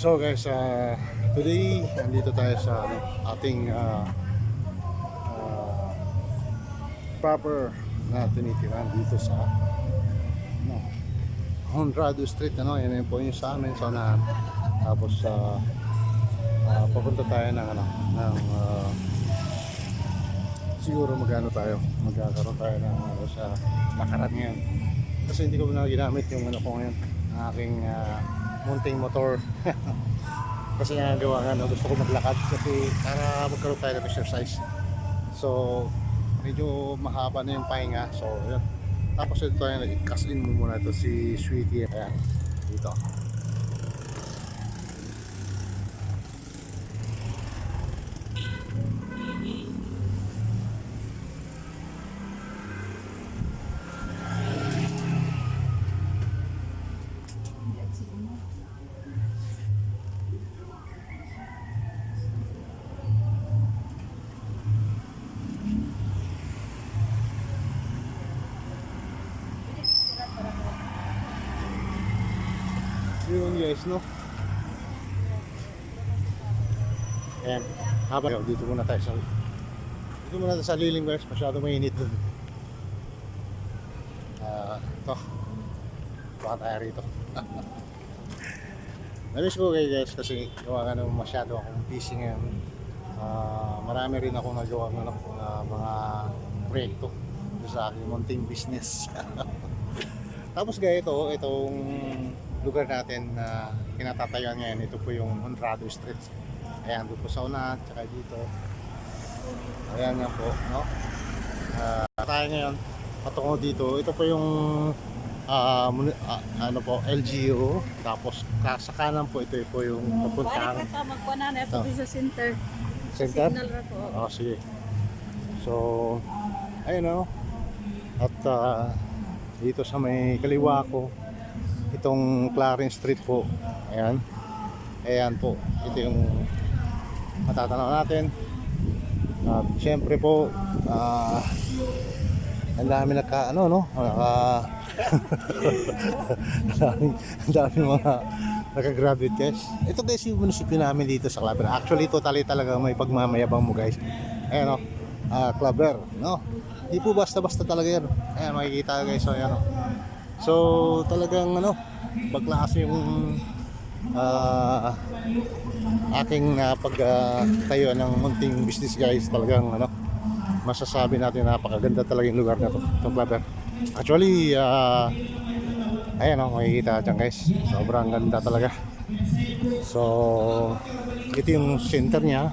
So guys, uh, today nandito tayo sa ating uh, uh, proper na tinitiran dito sa ano, Honrado Street. Ano, yung po yung sa amin. So na, tapos uh, uh, papunta tayo ng ano, ng uh, siguro magano tayo, magkakaroon tayo ng ano, sa lakaran ngayon. Kasi hindi ko na ginamit yung ano ko ngayon, ang aking uh, munting motor. kasi nga gawa nga, no, gusto ko maglakad kasi para magkaroon tayo ng exercise. So, medyo mahaba na yung pahinga. So, yun. Tapos ito tayo, nag-cast in mo muna ito si Sweetie. Ayan, dito. Yun guys, no? Ayan, habang dito muna tayo sa dito muna tayo sa liling guys, masyado mainit dun. Ah, ito. Baka tayo rito. Namiss ko kayo guys kasi gawa nga naman masyado akong busy ngayon. Ah, marami rin ako nagawa ng uh, mga proyekto sa aking munting business. Tapos gaya ito, itong lugar natin na kinatatayuan ngayon, ito po yung Honrado Street. Ayan, doon po sa una, tsaka dito. Ayan nga po, no? Ah, tayo ngayon, patungo dito. Ito po yung muni- ah, ano po, LGU. Tapos sa kanan po, ito po yung papuntang Balik ka magkuha na ito Oh. sa center. center. Signal ra po. Oh, sige. So, ayun o. At ah, dito sa may kaliwa ko, itong Clarence Street po. Ayan. Ayan po. Ito yung matatanaw natin. At syempre po, ah, ang dami nagka, ano, no? Naka, ang dami, ang dami mga guys. Ito guys yung munisipyo namin dito sa Claver. Actually, totally talaga may pagmamayabang mo guys. Ayan o, ah, Claver, no? Di po basta-basta talaga yan. Ayan, makikita guys, so ayan o. So, talagang ano, baglaas yung ah, aking uh, pagtayo ng munting business guys. Talagang ano masasabi natin napakaganda talaga yung lugar na to. Itong Claver actually ah, ayan o makikita dyan guys. Sobrang ganda talaga. So ito yung center niya.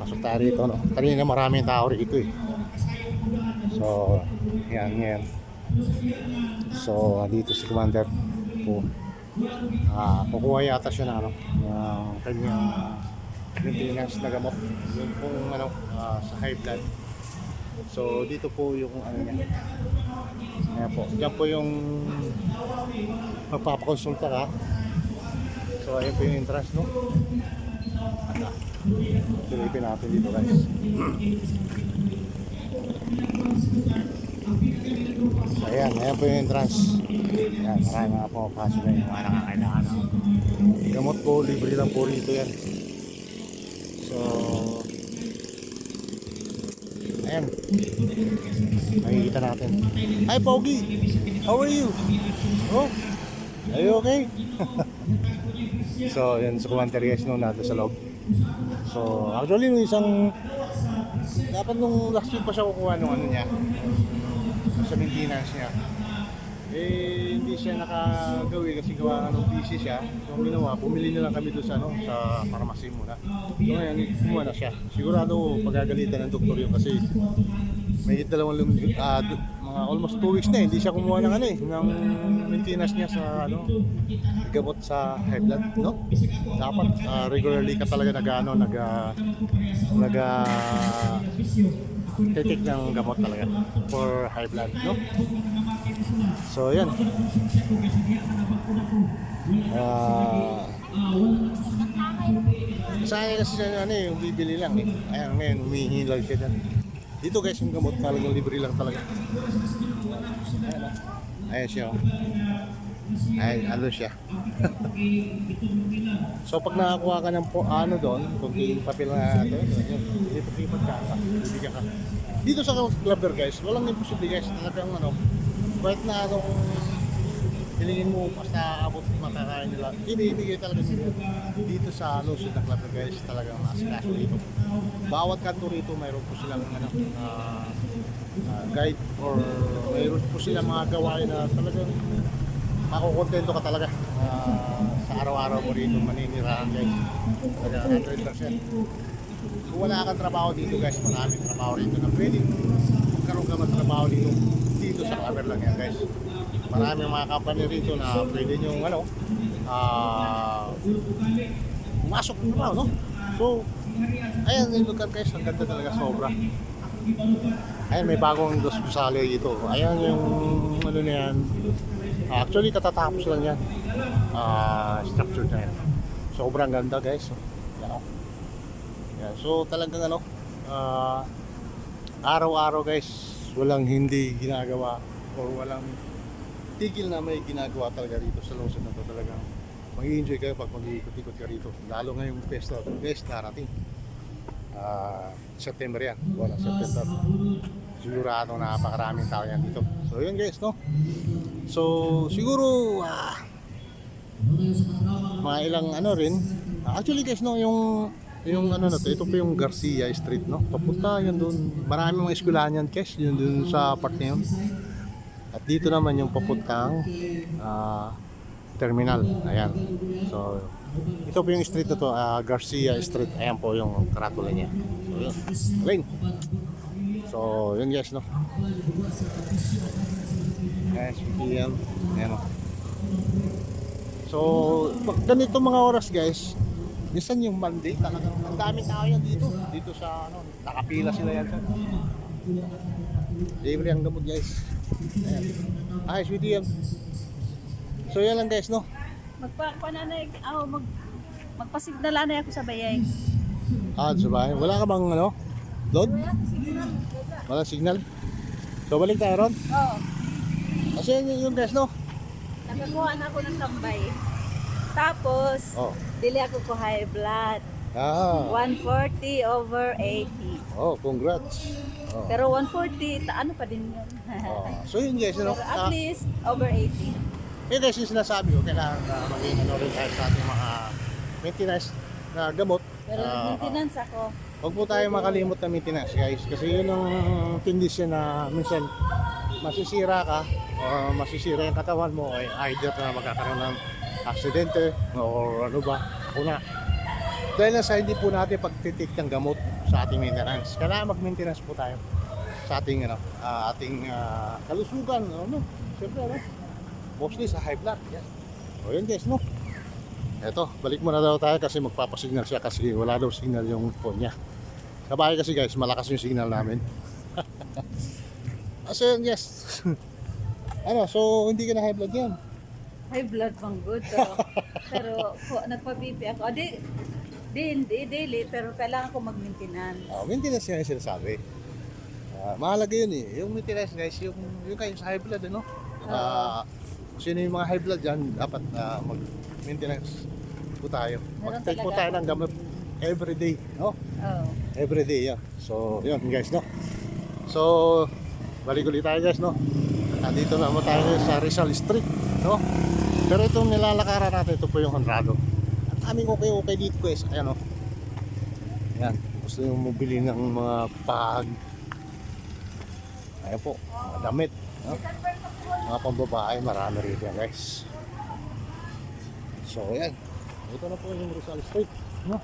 Pasok tayo rito no? Kanina maraming tao rito eh. So yan yan so dito si Commander po Ah, kukuha yata siya ng ano, ng kanyang maintenance na gamot. Yun pong ano, ah, sa high blood. So, dito po yung ano niya. Ayan po. Diyan po yung magpapakonsulta ka. So, ayun po yung entrance, no? Ata. Silipin natin dito, guys. Ayan, ayan po yung entrance. Ayan, marami mga pumapasok na yung mga nakakailangan ng gamot po, libre lang po rito yan. So, ayan. Makikita natin. Hi, Pogi! How are you? Oh, are you okay? so, yan sa guys nung natin sa loob. So, actually, nung isang dapat nung last week pa siya kukuha nung ano niya sa maintenance niya eh hindi siya nakagawi kasi gawa nung busy siya. So ang ginawa bumili na lang kami doon sa ano sa pharmacy muna. So ngayon kumuha na siya. Sigurado pagagalitan ng doktor yun kasi may dalawang d- mga almost 2 weeks na eh, hindi siya kumuha ng ano eh ng maintenance niya sa ano gamot sa high blood no? Dapat ah, regularly ka talaga nag ano nag ah, nag ah, titik ng gamot talaga for high blood, no? So, yan. Ah... sa akin kasi siya, ano eh, yung bibili lang eh. Ayan, ngayon, humihingi lang siya dyan. Dito guys, yung gamot talagang libre lang talaga. Ayan. Ayan siya, oh. Ay, ano siya. so pag nakakuha ka ng po, ano doon, kung papel na ito, yun, lipat-lipat ka, bibigyan ka. Dito sa Clubber guys, walang imposible guys. Talagang ano, kahit na anong hilingin mo basta abot makakain nila. Ibibigay talaga nila dito sa Lucid na Clubber guys. Talagang nasikaso dito. Bawat kanto rito mayroon po silang ano, ah, ah, guide or mayroon po silang mga gawain na talagang makukontento ka talaga ah, sa araw-araw mo rito maninirahan guys. Talaga 100%. Kung wala kang trabaho dito guys, maraming trabaho rito na pwedeng magkaroon ka ng trabaho dito dito sa cover lang yan guys. Maraming mga company rito na pwede nyo ano, ah, pumasok ng trabaho, no? So, ayan yung lugar guys, ang ganda talaga sobra. Ayan, may bagong dos gusali dito. Ayan yung ano na yan. Actually, katatapos lang yan. Ah, structure na yan. Sobrang ganda guys. Yan, oh. So talagang ano, ah, araw-araw guys, walang hindi ginagawa or walang tigil na may ginagawa talaga rito sa Luzon na to talagang mag-enjoy kayo pag mag-iikot-ikot ka rito. Lalo ngayong festa, guys, darating. Ah, September yan, ng September. Sigurado na napakaraming tao yan dito. So yun guys, no? So siguro ah, mga ilang ano rin. Actually guys, no, yung yung ano na to, ito po yung Garcia Street, no? Papunta yan doon. Marami mga eskwelahan yan, Kes, yun doon sa part na yun. At dito naman yung papuntang ah, terminal. Ayan. So, ito po yung street na to, ah, Garcia Street. Ayan po yung karatula niya. So, yun. Galing. So, yun guys, no? Guys, PM. Ayan, no? So, pag ganito mga oras guys, minsan yung Monday, talagang ang daming tao yan dito. Dito sa, ano, nakapila sila yan. Libre ang gamot guys. Ayan. Ay, sweetie yan. So, yan lang guys, no? Magpapananay, ako mag magpasignalanay ako sa bayay. Ah, sa bahay. Wala ka bang, ano? Load? Wala signal? So, balik tayo ron. Oo. Kasi yun yung guys, no? Nakakuha na ako ng tambay. Tapos, Oh. dili ako ko high blood. Ah. 140 over 80. Oh, congrats. Oh. Pero 140, ta ano pa din yun. oh. So, yun guys, no? Pero at least over 80. Eh, guys, yung sinasabi ko, kailangan na maging ano rin tayo sa ating mga maintenance na gamot. Pero Ah, maintenance ako. Huwag po tayo makalimot na maintenance, guys. Kasi yun ang tendisyon na minsan masisira ka o masisira yung katawan mo ay either na magkakaroon ng aksidente or ano ba, una. Dahil nasa hindi po natin pagtitik ng gamot sa ating maintenance. Kailangan mag-maintenance po tayo sa ating ano, ah, ating ah, kalusugan, ano, siyempre, ano, mostly sa high blood. Yan. O yun guys, no? Eto, balik muna daw tayo kasi magpapasignal siya kasi wala daw signal yung phone niya. Sa bahay kasi guys, malakas yung signal namin. so yun guys. ano, so hindi ka na high blood yan. High blood pang good. Pero, pero ko, nagpa-BP ako. Di, di, hindi, daily. Pero kailangan ko mag-maintenance. Uh, maintenance yan yung sinasabi. Ah, mahalaga yun eh. Yung maintenance guys, yung, yung kayo sa high blood, ano? Sino yung mga high blood dyan, dapat ah, mag-maintenance po tayo. Mag-take po tayo ng gamot every day, no? Oh. Every day, yeah. So, yun guys, no? So, balik ulit tayo guys, no? Nandito naman tayo sa Rizal Street, no? Pero itong nilalakaran natin, ito po yung Honrado. Ang aming okay-okay dito guys, ayan, no? Ayan, gusto nyo mabili ng mga bag. Ayan po, mga damit, no? Mga pambabae, marami rito yan guys. So, ayan. Ito na po yung Rizal Street, no?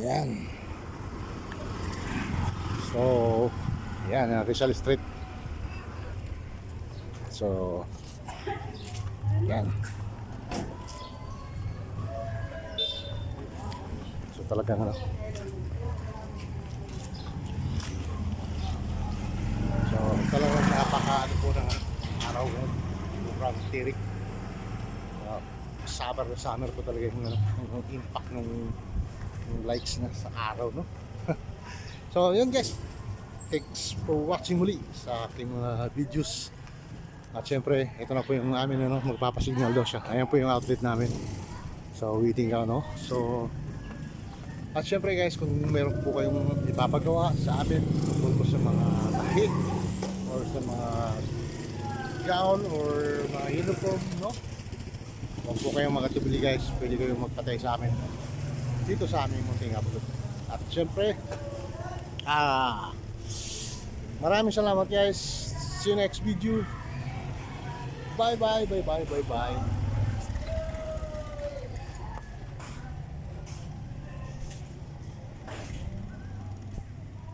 Ayan. So, yan, Rizal Street. So, yan. So, talagang ano. So, talagang napaka-ano po ng araw ngayon. Tirik. Uh, summer na summer po talaga yung, ano, yung impact ng yung lights na sa araw, no? so, yun guys. Thanks for watching muli sa aking mga videos At syempre, ito na po yung amin, ano, magpapasignal daw siya. Ayan po yung outlet namin. So, waiting ka, no? So, at syempre guys, kung meron po kayong ipapagawa sa amin tungkol sa mga tahi or sa mga gown or mga uniform, no? Huwag po kayong magatubili guys, pwede kayong magpatay sa amin dito sa aming munting upload. At syempre, ah, maraming salamat guys. See you next video. Bye bye, bye bye, bye bye.